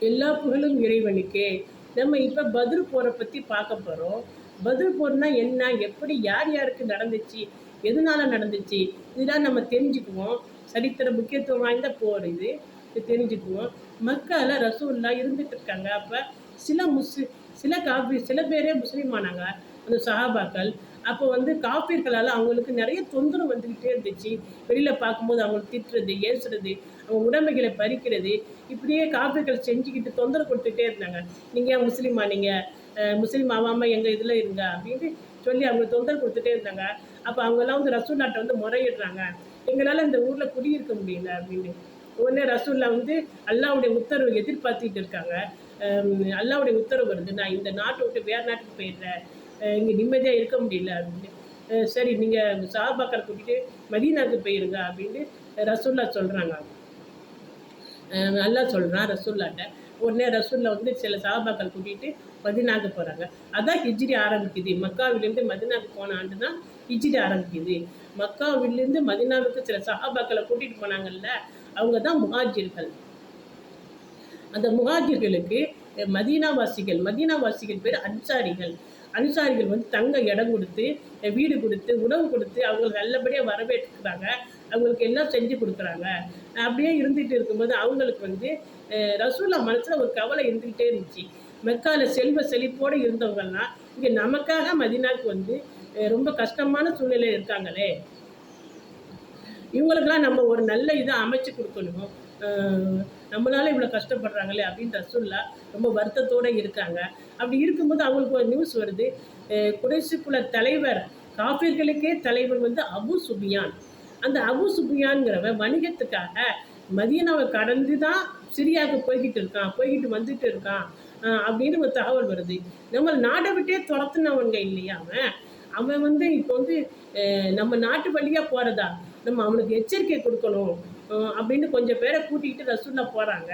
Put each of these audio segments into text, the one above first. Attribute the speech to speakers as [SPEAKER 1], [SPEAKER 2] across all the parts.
[SPEAKER 1] எல்லா புகழும் இறைவனுக்கே. நம்ம இப்போ பதில் போரை பற்றி பார்க்க போகிறோம் பதில் போர்னா என்ன? எப்படி யார் யாருக்கு நடந்துச்சு? எதனால நடந்துச்சு? இதெல்லாம் நம்ம தெரிஞ்சுக்குவோம். சரித்திர முக்கியத்துவம் வாய்ந்த போர் இது. இது தெரிஞ்சுக்குவோம். மக்கால ரசூல்லா இருந்துட்டு இருக்காங்க. அப்போ சில முஸ்லி சில காபி சில பேரே முஸ்லீம் ஆனாங்க சஹாபாக்கள் அப்போ வந்து காப்பீர்களால் அவங்களுக்கு நிறைய தொந்தரவு வந்துக்கிட்டே இருந்துச்சு. வெளியில் பார்க்கும்போது அவங்களுக்கு திட்டுறது ஏசுறது அவங்க உடமைகளை பறிக்கிறது இப்படியே காப்பீர்கள் செஞ்சுக்கிட்டு தொந்தரவு கொடுத்துட்டே இருந்தாங்க. நீங்கள் ஏன் முஸ்லீமா நீங்கள் முஸ்லீம் ஆகாமல் எங்கள் இதில் இருங்க அப்படின்ட்டு சொல்லி அவங்க தொந்தரவு கொடுத்துட்டே இருந்தாங்க. அப்போ அவங்கெல்லாம் வந்து ரசூல்லாட்டை வந்து முறையிடுறாங்க. எங்களால் இந்த ஊரில் குடியிருக்க முடியல அப்படின்னு. உடனே ரசூல்லா வந்து அல்லாவுடைய உத்தரவு எதிர்பார்த்துக்கிட்டு இருக்காங்க. அல்லாவுடைய உத்தரவு வருது நான் இந்த நாட்டை விட்டு வேறு நாட்டுக்கு போயிடுறேன். இங்கே நிம்மதியாக இருக்க முடியல அப்படின்னு. சரி நீங்கள் சாபாக்கள் கூட்டிகிட்டு மதீனாவுக்கு போயிருங்க அப்படின்ட்டு ரசூல்லா சொல்கிறாங்க நல்லா சொல்கிறான் ரசூல்லாட்ட. உடனே ரசூலில் வந்து சில சாபாக்கள் கூட்டிகிட்டு மதினாக்கு போகிறாங்க அதான் ஹிஜ்ரி ஆரம்பிக்குது. மக்காவிலேருந்து மதினாவுக்கு போன ஆண்டு தான் ஹிஜ்ரி ஆரம்பிக்குது. மக்காவிலேருந்து மதினாவுக்கு சில சஹாபாக்களை கூட்டிகிட்டு போனாங்கல்ல அவங்க தான் முஹாஜிர்கள். அந்த முஹாஜிர்களுக்கு மதீனாவாசிகள் மதீனாவாசிகள் பேர் அன்சாரிகள். அன்சாரிகள் வந்து தங்க இடம் கொடுத்து வீடு கொடுத்து உணவு கொடுத்து அவங்களுக்கு நல்லபடியாக வரவேற்றுக்கிறாங்க. அவங்களுக்கு எல்லாம் செஞ்சு கொடுக்குறாங்க. அப்படியே இருந்துகிட்டு இருக்கும்போது அவங்களுக்கு வந்து ரசூல்லா மனசில் ஒரு கவலை இருந்துக்கிட்டே இருந்துச்சு. மெக்கால செல்வ செழிப்போடு இருந்தவங்கன்னா இங்கே நமக்காக மதினாக்கு வந்து ரொம்ப கஷ்டமான சூழ்நிலையில் இருக்காங்களே. இவங்களுக்கெல்லாம் நம்ம ஒரு நல்ல இதை அமைச்சு கொடுக்கணும். நம்மளால இவ்வளோ கஷ்டப்படுறாங்களே அப்படின்னு ரசுல்லா ரொம்ப வருத்தத்தோடு இருக்காங்க. அப்படி இருக்கும்போது அவங்களுக்கு ஒரு நியூஸ் வருது. அஹ் குறைசி குல தலைவர் காபிர்களுக்கே தலைவர் வந்து அபு சுபியான். அந்த அபு சுபியான்கிறவ வணிகத்துக்காக மதீனாவை கடந்து தான் சிரியாவுக்கு போய்கிட்டு இருக்கான் போய்கிட்டு வந்துட்டு இருக்கான் அப்படின்னு ஒரு தகவல் வருது. நம்ம நாட்டை விட்டே துரத்துனவங்க இல்லையா அவன்? அவன் வந்து இப்போ வந்து நம்ம நாட்டு வழியாக போகிறதா நம்ம அவனுக்கு எச்சரிக்கை கொடுக்கணும். அப்படின்னு கொஞ்சம் பேரை கூட்டிக்கிட்டு ரசூல்லா போகிறாங்க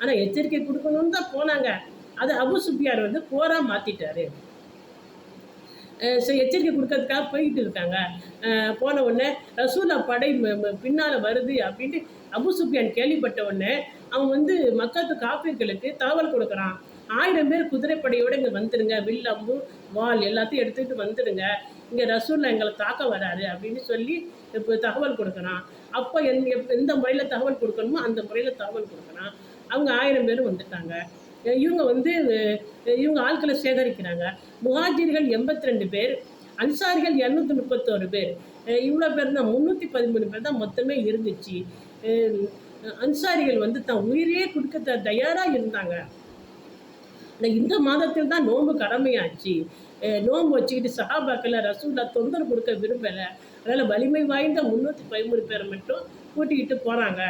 [SPEAKER 1] ஆனால் எச்சரிக்கை கொடுக்கணும்னு தான் போனாங்க. அது அபு சுப்பியார் வந்து போரா மாற்றிட்டாரு ஸோ எச்சரிக்கை கொடுக்கறதுக்காக போயிட்டு இருக்காங்க. அஹ் போன உடனே ரசூலா படை பின்னால் வருது அப்படின்ட்டு அபு சுப்பியான் கேள்விப்பட்ட உடனே அவன் வந்து மக்களுக்கு காப்பீர்களுக்கு தகவல் கொடுக்குறான். ஆயிரம் பேர் குதிரைப்படையோடு இங்கே வந்துடுங்க வில்லம்பு வால் எல்லாத்தையும் எடுத்துக்கிட்டு வந்துடுங்க இங்கே ரசூல்லா எங்களை தாக்க வராரு அப்படின்னு சொல்லி இப்போ தகவல் கொடுக்குறான். அப்போ எந் எப்- எந்த முறையில் தகவல் கொடுக்கணுமோ அந்த முறையில் தகவல் கொடுக்குறான். அவங்க ஆயிரம் பேர் வந்துட்டாங்க. இவங்க வந்து இவங்க ஆட்களை சேகரிக்கிறாங்க. முகாஜிர்கள் எண்பத்தி ரெண்டு பேர் அன்சாரிகள் இரநூத்தி முப்பத்தோரு பேர். இவ்வளோ பேர் தான் முந்நூற்றி பதிமூணு பேர் தான் மொத்தமே இருந்துச்சு. அன்சாரிகள் வந்து தன் உயிரையே கொடுக்க த தயாராக இருந்தாங்க. ஆனால் இந்த மாதத்தில் தான் நோன்பு கடமையாச்சு. நோன்பு வச்சுக்கிட்டு சஹாபாக்களை ரசூல்லா தொந்தரவு கொடுக்க விரும்பலை. அதனால் வலிமை வாய்ந்த முந்நூற்றி பதிமூணு பேரை மட்டும் கூட்டிக்கிட்டு போகிறாங்க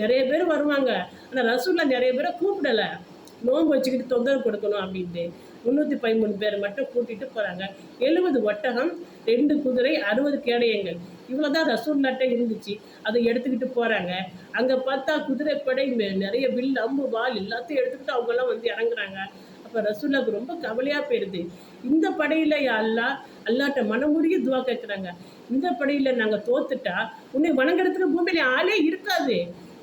[SPEAKER 1] நிறைய பேர் வருவாங்க. ஆனால் ரசூல்லா நிறைய பேரை கூப்பிடலை. நோன்பு வச்சுக்கிட்டு தொந்தரவு கொடுக்கணும் அப்படின்ட்டு முந்நூற்றி பதிமூணு பேர் மட்டும் கூட்டிகிட்டு போகிறாங்க எழுபது ஒட்டகம் ரெண்டு குதிரை அறுபது கேடயங்கள். இவ்வளோ தான் ரசூல்லாட்டே இருந்துச்சு. அதை எடுத்துக்கிட்டு போகிறாங்க அங்கே பார்த்தா குதிரைப்படை நிறைய வில் அம்பு வால் எல்லாத்தையும் எடுத்துக்கிட்டு அவங்கெல்லாம் வந்து இறங்குறாங்க. இப்போ ரசூலாவுக்கு ரொம்ப கவலையாக போயிடுது இந்த படையில் அல்லா அல்லாட்ட மனமுருகி துவா கேட்குறாங்க இந்த படையில் நாங்கள் தோத்துட்டா உன்னை வணங்குறதுக்கு பூமியில ஆளே இருக்காது.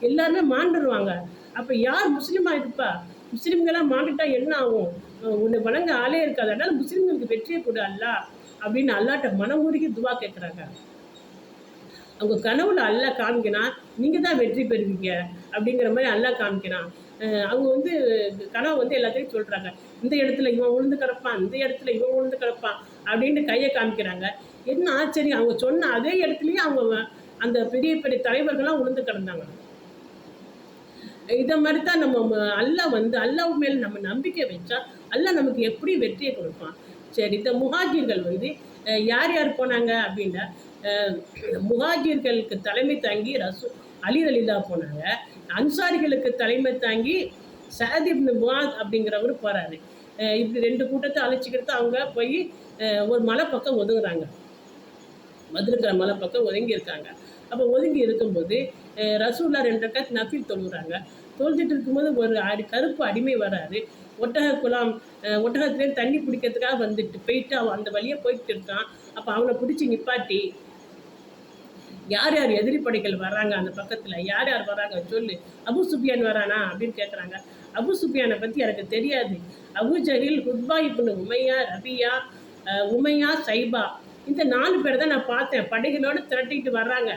[SPEAKER 1] எல்லாருமே மாண்டுருவாங்க. அப்போ யார் முஸ்லீமாக இருப்பா? முஸ்லீம்கெல்லாம் மாண்டுட்டா என்ன ஆகும்? உன்னை வணங்க ஆளே இருக்காது. அதனால முஸ்லீம்களுக்கு வெற்றியை கொடு அல்லா அப்படின்னு அல்லாட்ட மனமுருகி துவா கேட்குறாங்க அவங்க கனவுல அல்லா காமிக்கிறான் நீங்கள் தான் வெற்றி பெறுவீங்க அப்படிங்கிற மாதிரி அல்லாஹ் காமிக்கிறான் அவங்க வந்து கனவு வந்து எல்லாத்தையும் சொல்கிறாங்க இந்த இடத்துல இவன் உளுந்து கிடப்பான் இந்த இடத்துல இவன் உளுந்து கிடப்பான் அப்படின்ட்டு கையை காமிக்கிறாங்க. என்ன ஆச்சரியம்? அவங்க சொன்ன அதே இடத்துலையும் அவங்க அந்த பெரிய பெரிய தலைவர்கள்லாம் உளுந்து கிடந்தாங்க. இதை மாதிரி தான் நம்ம அல்லா அல்லாஹ் வந்து அல்லாஹ் மேல் நம்ம நம்பிக்கை வச்சா அல்லாஹ் நமக்கு எப்படி வெற்றியை கொடுப்பான்? சரி இந்த முஹாஜிர்கள் வந்து யார் யார் போனாங்க அப்படின்னா அஹ், முஹாஜிர்களுக்கு தலைமை தாங்கி ரசூ அலி அலிலா போனாங்க. அன்சாரிகளுக்கு தலைமை தாங்கி சாதிப் முவாத் அப்படிங்கிறவர் போகிறாரு இப்படி ரெண்டு கூட்டத்தை அழைச்சிக்கிட்டு அவங்க போய் ஒரு மலை பக்கம் ஒதுங்குறாங்க. மதுரைக்கிற மலை பக்கம் ஒதுங்கி இருக்காங்க. அப்போ ஒதுங்கி இருக்கும்போது ரசூல்லா ரெண்டு ரக்காத் நஃபில் தொழுகிறாங்க தொழுதுட்டு இருக்கும்போது ஒரு அடி கருப்பு அடிமை வராரு. ஒட்டக குலாம் ஒட்டகத்துலேருந்து தண்ணி பிடிக்கிறதுக்காக வந்துட்டு போயிட்டு அவன் அந்த வழியாக போயிட்டு இருக்கான். அப்போ அவனை பிடிச்சி நிப்பாட்டி யார் யார் எதிரி படைகள் வர்றாங்க அந்த பக்கத்தில்? யார் யார் வர்றாங்க? சொல்லு. அபு சுஃபியான் வரானா அப்படின்னு கேட்குறாங்க அபு சுஃபியானை பற்றி எனக்கு தெரியாது. அபு ஜஹில் ஹுத்பா இப்னு உமையா ரபியா உமையா சைபா. இந்த நாலு பேர் தான் நான் பார்த்தேன். படைகளோடு திரட்டிட்டு வர்றாங்க.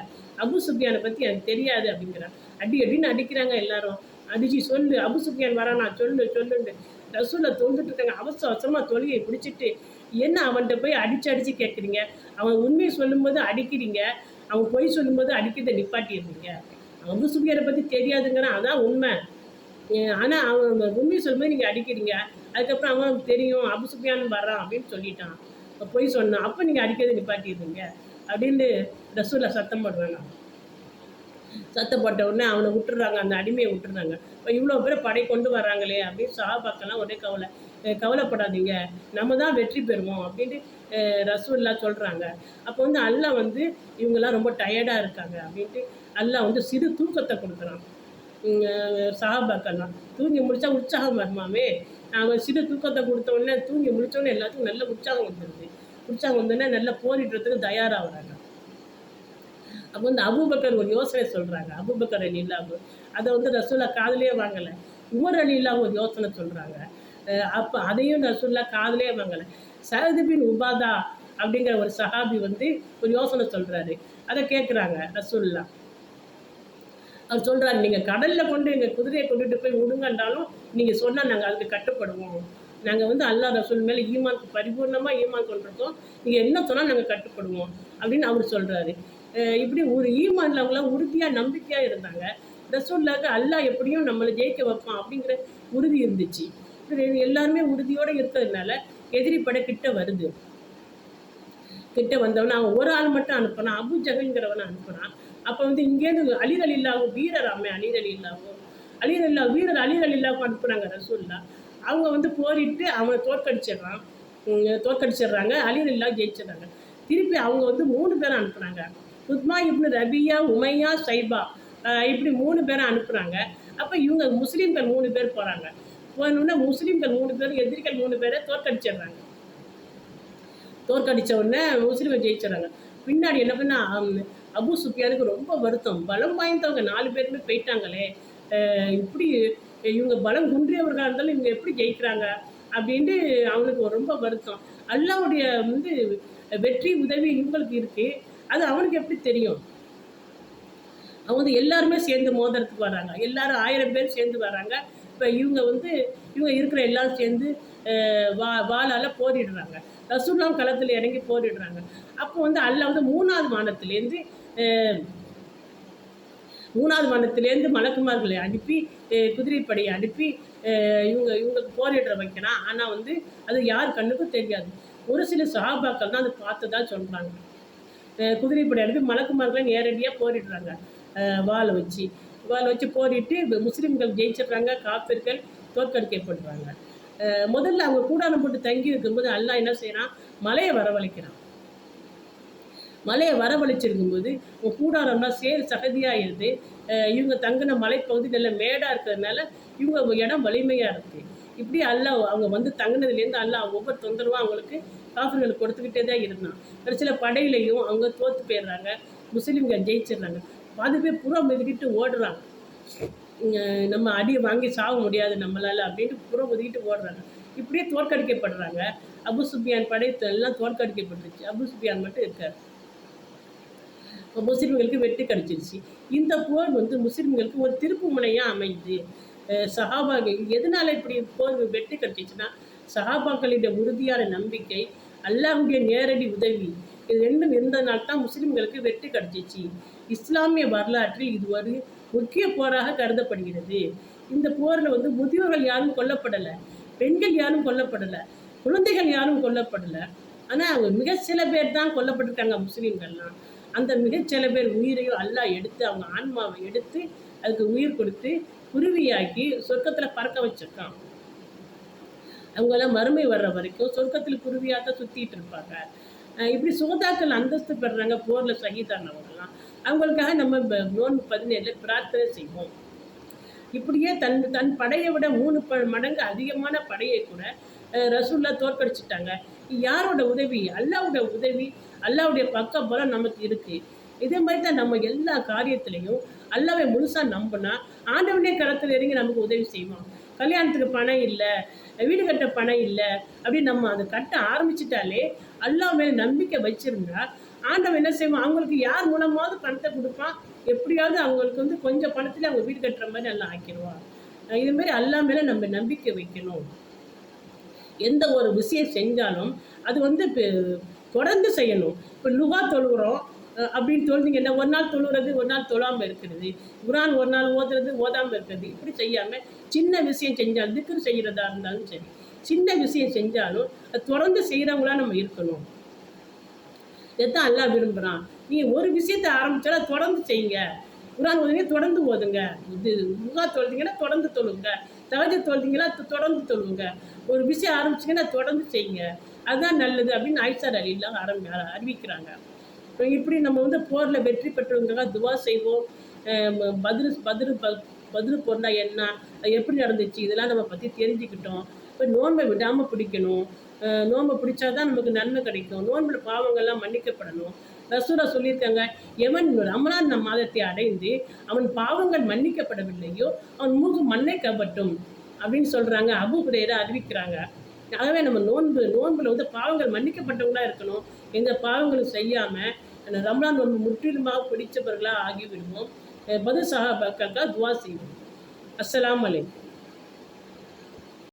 [SPEAKER 1] அபு சுஃபியானை பற்றி எனக்கு தெரியாது அப்படிங்கிறான். அடி அடின்னு அடிக்கிறாங்க எல்லாரும். அடிச்சு சொல்லு. அபு சுஃபியான் வரானா? சொல்லு சொல்லுன்னு. ரசூலை தொழுதுட்டு இருக்காங்க. அவசர அவசரமாக தொழுகையை பிடிச்சிட்டு என்ன அவன்கிட்ட போய் அடிச்சு அடித்து கேட்குறீங்க அவன் உண்மையை சொல்லும்போது அடிக்கிறீங்க. அவங்க பொய் சொல்லும்போது அடிக்கிறத நிப்பாட்டிடுறீங்க. அபு சுஃபியானை பற்றி தெரியாதுங்கிறான் அதான் உண்மை. ஆனால் அவன் உண்மையை சொல்லும்போது நீங்கள் அடிக்கிறீங்க. அதுக்கப்புறம் அவன் தெரியும் அபு சுஃபியான் வர்றான் அப்படின்னு சொல்லிட்டான். அப்ப பொய் சொன்னான் அப்போ நீங்கள் அடிக்கிறது நிப்பாட்டிடுறீங்க. அப்படின்னு ரசூலை சத்தம் போடுறாங்க. சத்தம் போட்ட உடனே அவனை விட்டுறாங்க அந்த அடிமையை விட்டுறாங்க இப்போ இவ்வளோ பேர் படை கொண்டு வர்றாங்களே அப்படின்னு சாபாக்கெல்லாம் ஒரே கவலை. கவலைப்படாதீங்க. நம்ம தான் வெற்றி பெறுவோம் அப்படின்ட்டு ரசூல்லா சொல்கிறாங்க அப்போ வந்து அல்லாஹ் வந்து இவங்கெல்லாம் ரொம்ப டயர்டாக இருக்காங்க அப்படின்ட்டு அல்லாஹ் வந்து சிறு தூக்கத்தை கொடுக்குறான். சஹாபாக்கெல்லாம் தூங்கி முடித்தா உற்சாகம் வருமாமே? அவன் சிறு தூக்கத்தை கொடுத்தோடனே தூங்கி முடித்தோடனே எல்லாத்துக்கும் நல்ல உற்சாகம் வந்துடுது உற்சாகம் வந்தோடனே நல்லா போரிடுறதுக்கு தயாராகிறாங்க. அப்போ வந்து அபூபக்கர் ஒரு யோசனை சொல்கிறாங்க அபூபக்கர் அலி இல்லாமல் அதை வந்து ரசூலா காதலே வாங்கலை. உமர் அலி இல்லாமல் ஒரு யோசனை சொல்கிறாங்க அப்போ அதையும் ரசூல்லா காதலே வாங்கலை. சஹது பின் உபாதா அப்படிங்கிற ஒரு சஹாபி வந்து ஒரு யோசனை சொல்கிறாரு அதை கேட்குறாங்க ரசூல்லா அவர் சொல்கிறாரு நீங்கள் கடலில் கொண்டு எங்கள் குதிரையை கொண்டுட்டு போய் விடுங்கன்றாலும் நீங்கள் சொன்னால் நாங்கள் அதுக்கு கட்டுப்படுவோம். நாங்கள் வந்து அல்லாஹ் ரசூல் மேலே ஈமான் பரிபூர்ணமாக ஈமான் கொண்டிருக்கோம். நீங்கள் என்ன சொன்னால் நாங்கள் கட்டுப்படுவோம். அப்படின்னு அவர் சொல்கிறாரு இப்படி ஒரு ஈமான்ல அவங்களாம் உறுதியாக நம்பிக்கையாக இருந்தாங்க. ரசூல்லாக்கு அல்லாஹ் எப்படியும் நம்மளை ஜெயிக்க வைப்பான் அப்படிங்கிற உறுதி இருந்துச்சு. எல்லாருமே உறுதியோடு இருக்கிறதுனால எதிரி படை கிட்ட வருது. கிட்ட வந்தவன அவன் ஒரு ஆள் மட்டும் அனுப்பினான் அபு ஜஹல்ங்கிறவனை அனுப்புனான் அப்போ வந்து இங்கேருந்து அலிர் அலில்லாவும் வீரர் அம்மே அலிர் அலில்லாவும் அலிர் அல்லா வீரர் அலிர் அலில்லாவும் அனுப்புனாங்க ரசூல்லா அவங்க வந்து போரிட்டு அவனை தோற்கடிச்சிடுறான். தோற்கடிச்சிடுறாங்க அலிர் இல்லா ஜெயிச்சிடுறாங்க. திருப்பி அவங்க வந்து மூணு பேரை அனுப்புனாங்க. உத்மா இப்னு ரபியா உமையா சைபா இப்படி மூணு பேரை அனுப்புனாங்க. அப்போ இவங்க முஸ்லீம்கள் மூணு பேர் போகிறாங்க போனோடனே முஸ்லீம்கள் மூணு பேர் எதிரிகள் மூணு பேரை தோற்கடிச்சிடுறாங்க. தோற்கடிச்ச உடனே முஸ்லீமை ஜெயிச்சிடுறாங்க. பின்னாடி என்ன பண்ணால் அபு சுஃபியானுக்கு ரொம்ப வருத்தம். பலம் வாய்ந்தவங்க நாலு பேருமே போயிட்டாங்களே. அஹ் இப்படி இவங்க பலம் குன்றியவர்களாக இருந்தாலும் இவங்க எப்படி ஜெயிக்கிறாங்க அப்படின்ட்டு அவனுக்கு ரொம்ப வருத்தம். அல்லாவுடைய வந்து வெற்றி உதவி இவங்களுக்கு இருக்கு. அது அவனுக்கு எப்படி தெரியும்? அவங்க வந்து எல்லாருமே சேர்ந்து மோதிரத்துக்கு வராங்க. எல்லாரும் ஆயிரம் பேர் சேர்ந்து வராங்க. இப்போ இவங்க வந்து இவங்க இருக்கிற எல்லாரும் சேர்ந்து வா வாளால் போரிடுறாங்க. ரசூல்லாம் களத்தில் இறங்கி போரிடுறாங்க. அப்போ வந்து அல்லாஹ் வந்து மூணாவது வானத்திலேருந்து மூணாவது வானத்திலேருந்து மலக்குமார்களை அனுப்பி குதிரைப்படையை அனுப்பி இவங்க இவங்களுக்கு போரிடுற வைக்கலாம் ஆனால் வந்து அது யார் கண்ணுக்கும் தெரியாது. ஒரு சில சகாபாக்கள் தான் அதை பார்த்ததா சொல்கிறாங்க குதிரைப்படை அனுப்பி மலக்குமார்களை நேரடியாக போரிடுறாங்க. வாழை வச்சு. வாளை வச்சு போரிட்டு முஸ்லீம்கள் ஜெயிச்சிடுறாங்க காப்பிர்கள் தோற்கடிக்கப்படுறாங்க அஹ் முதல்ல அவங்க கூடாரம் போட்டு தங்கி இருக்கும்போது அல்லாஹ் என்ன செய்கிறான் மலையை வரவழைக்கிறான். மலையை வரவழைச்சிருக்கும்போது உன் கூடாரம்னா சேர் சகதியாகிடுது இவங்க தங்கின மலைப்பகுதி நல்ல மேடாக இருக்கிறதுனால இவங்க இடம் வலிமையாக இருக்குது இப்படி அல்லாஹ் அவங்க வந்து தங்கினதுலேருந்து அல்லாஹ் ஒவ்வொரு தொந்தரவும் அவங்களுக்கு காஃபர்களுக்கு கொடுத்துக்கிட்டே தான் இருந்தான். ஒரு சில படையிலையும் அவங்க தோற்று போயிடுறாங்க முஸ்லீம்கள் ஜெயிச்சிடுறாங்க. பாதி பேர் புறம் ஒதுக்கிட்டு ஓடுறாங்க. நம்ம அடியை வாங்கி சாக முடியாது நம்மளால அப்படின்ட்டு புறம் ஒதுக்கிட்டு ஓடுறாங்க. இப்படியே தோற்கடிக்கப்படுறாங்க. அபு சுபியான் படை எல்லாம் தோற்கடிக்கப்பட்டுருச்சு. அபு சுபியான் மட்டும் இருக்கார். முஸ்லிம்களுக்கு வெற்றி கிடைச்சிருச்சு. இந்த போர் வந்து முஸ்லிம்களுக்கு ஒரு திருப்பு முனையாக அமைஞ்சு சஹாபாக்கள் எதனால இப்படி போர் வெற்றி கிடைச்சிச்சுன்னா சஹாபாக்களுடைய உறுதியான நம்பிக்கை அல்லாவுடைய நேரடி உதவி இது ரெண்டும் இருந்ததுனால தான் முஸ்லிம்களுக்கு வெற்றி கிடைச்சிச்சு. இஸ்லாமிய வரலாற்றில் இது ஒரு முக்கிய போராக கருதப்படுகிறது. இந்த போரில் வந்து முதியோர்கள் யாரும் கொல்லப்படலை பெண்கள் யாரும் கொல்லப்படலை குழந்தைகள் யாரும் கொல்லப்படலை. ஆனால் அவங்க மிக சில பேர் தான் கொல்லப்பட்டிருக்காங்க முஸ்லீம்கள்லாம். அந்த மிகச் சில பேர் உயிரையும் அல்லாஹ் எடுத்து அவங்க ஆன்மாவை எடுத்து அதுக்கு உயிர் கொடுத்து குருவியாக்கி சொர்க்கத்தில் பறக்க வச்சிருக்கான் அவங்களாம் மறுமை வர்ற வரைக்கும் சொர்க்கத்தில் குருவியாக தான் சுற்றிட்டு இருப்பாங்க. இப்படி சோதாக்கள் அந்தஸ்து பெறுறாங்க போரில் சகிதானவங்கலாம் அவங்களுக்காக நம்ம நோன்பு பதினேழில் பிரார்த்தனை செய்வோம். இப்படியே தன் தன் படையை விட மூணு ப மடங்கு அதிகமான படையை கூட ரசூல்லா தோற்கடிச்சிட்டாங்க. யாரோட உதவி? அல்லாவோட உதவி அல்லாவுடைய பக்க பலம் நமக்கு இருக்குது இதே மாதிரி தான் நம்ம எல்லா காரியத்திலையும் அல்லாவை முழுசாக நம்பினா ஆண்டவனே களத்தில் இறங்கி நமக்கு உதவி செய்வான். கல்யாணத்துக்கு பணம் இல்லை வீடு கட்ட பணம் இல்லை அப்படின்னு நம்ம அதை கட்ட ஆரம்பிச்சிட்டாலே அல்லா மேலே நம்பிக்கை வச்சுருந்தா ஆண்டவன் என்ன செய்வான்? அவங்களுக்கு யார் மூலமாவது பணத்தை கொடுப்பான்? எப்படியாவது அவங்களுக்கு வந்து கொஞ்சம் பணத்தில் அவங்க வீடு கட்டுற மாதிரி நல்லா ஆக்கிடுவான். இதுமாரி அல்லா மேலே நம்ம நம்பிக்கை வைக்கணும். எந்த ஒரு விஷயம் செஞ்சாலும் அது வந்து இப்போ தொடர்ந்து செய்யணும். இப்போ லுகா தொழுகிறோம். அப்படின்னு அப்படின்னு என்ன ஒரு நாள் தொழுகிறது ஒரு நாள் தொழாமல் இருக்கிறது. குரான் ஒரு நாள் ஓதுறது ஓதாமல் இருக்கிறது. இப்படி செய்யாமல் சின்ன விஷயம் செஞ்சால் திக்கு செய்கிறதா இருந்தாலும் சரி. சின்ன விஷயம் செஞ்சாலும் அது தொடர்ந்து செய்கிறவங்களா நம்ம இருக்கணும். இதைத்தான் எல்லாம் விரும்புகிறான் நீங்கள் ஒரு விஷயத்தை ஆரம்பித்தாலும் தொடர்ந்து செய்யுங்க. குரான் ஓதுங்க தொடர்ந்து ஓதுங்க. இது முகா தொழுதிங்கன்னா தொடர்ந்து தொழுங்க. தகஜ தொழுதிங்களா தொடர்ந்து தொழுவுங்க ஒரு விஷயம் ஆரம்பிச்சிங்கன்னா தொடர்ந்து செய்யுங்க. அதுதான் நல்லது அப்படின்னு ஆயிஷார் அலிலாம் ஆரம்பி அறிவிக்கிறாங்க இப்படி நம்ம வந்து போரில் வெற்றி பெற்றவங்க துவா செய்வோம். அஹ் பதிரு பதிரு ப பதிரு பொருளா என்ன? அது எப்படி நடந்துச்சு? இதெல்லாம் நம்ம பற்றி தெரிஞ்சுக்கிட்டோம். இப்போ நோன்பை விடாமல் பிடிக்கணும். நோன்பை நோன்பை பிடிச்சாதான் நமக்கு நன்மை கிடைக்கும். நோன்பில் பாவங்கள்லாம் மன்னிக்கப்படணும். ரசூரா சொல்லியிருக்காங்க எவன் ரமலான் நம் மாதத்தை அடைந்து அவன் பாவங்கள் மன்னிக்கப்படவில்லையோ அவன் மூக்கு மண்ணை கப்பட்டும் அப்படின்னு சொல்கிறாங்க அபு குரேரா அறிவிக்கிறாங்க. ஆகவே நம்ம நோன்பு நோன்பில் வந்து பாவங்கள் மன்னிக்கப்பட்டவங்களா இருக்கணும். எந்த பாவங்களும் செய்யாமல் ரம்லான் நோன்பு முற்றிலுமாக பிடிச்சவர்களாக ஆகிவிடுவோம். பதில் சஹாபாக்களுக்காக துவா செய்வோம். அஸ்லாம் வலைக்கும்